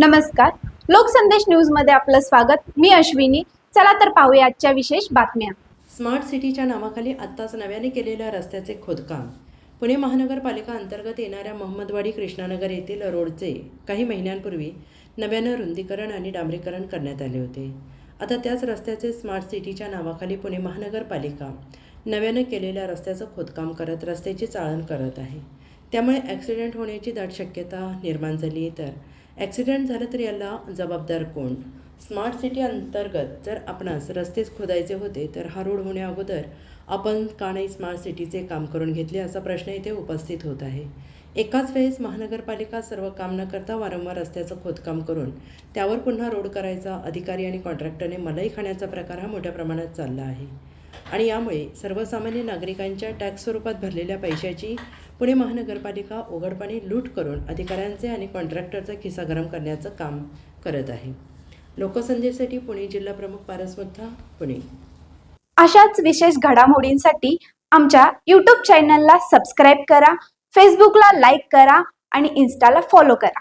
नमस्कार. लोकसंदेश न्यूजमध्ये आपलं स्वागत. मी अश्विनी. चला तर पाहूया आजच्या विशेष बातम्या. स्मार्ट सिटीच्या नावाखाली आत्ताच नव्याने केलेल्या रस्त्याचे खोदकाम. पुणे महानगरपालिका अंतर्गत येणाऱ्या मोहम्मदवाडी कृष्णानगर येथील रोडचे काही महिन्यांपूर्वी नव्यानं रुंदीकरण आणि डांबरीकरण करण्यात आले होते. आता त्याच रस्त्याचे स्मार्ट सिटीच्या नावाखाली पुणे महानगरपालिका नव्यानं केलेल्या रस्त्याचं खोदकाम करत रस्त्याची चाळण करत आहे. त्यामुळे ॲक्सिडेंट होण्याची दाट शक्यता निर्माण झाली तर ॲक्सिडेंट झालं तर याला जबाबदार कोण? स्मार्ट सिटी अंतर्गत जर आपणास रस्तेच खोदायचे होते तर हा रोड होण्या अगोदर आपण का नाही स्मार्ट सिटीचे काम करून घेतले असा प्रश्न इथे उपस्थित होत आहे. एकाच वेळेस महानगरपालिका सर्व काम न करता वारंवार रस्त्याचं खोदकाम करून त्यावर पुन्हा रोड करायचा अधिकारी आणि कॉन्ट्रॅक्टरने मलाई खाण्याचा प्रकार हा मोठ्या प्रमाणात चालला आहे. आणि यामुळे सर्वसामान्य नागरिकांच्या टॅक्स स्वरूपात भरलेल्या पैशाची पुणे महानगरपालिका उघडपणे लूट करून अधिकाऱ्यांचे आणि कॉन्ट्रॅक्टरचा खिसा गरम करण्याचं काम करत आहे. लोकसंदेसाठी पुणे जिल्हा प्रमुख पारस मुद्दा पुणे. अशाच विशेष घडामोडींसाठी आमच्या यूट्यूब चॅनलला सबस्क्राईब करा फेसबुकला लाईक करा आणि इन्स्टाला फॉलो करा.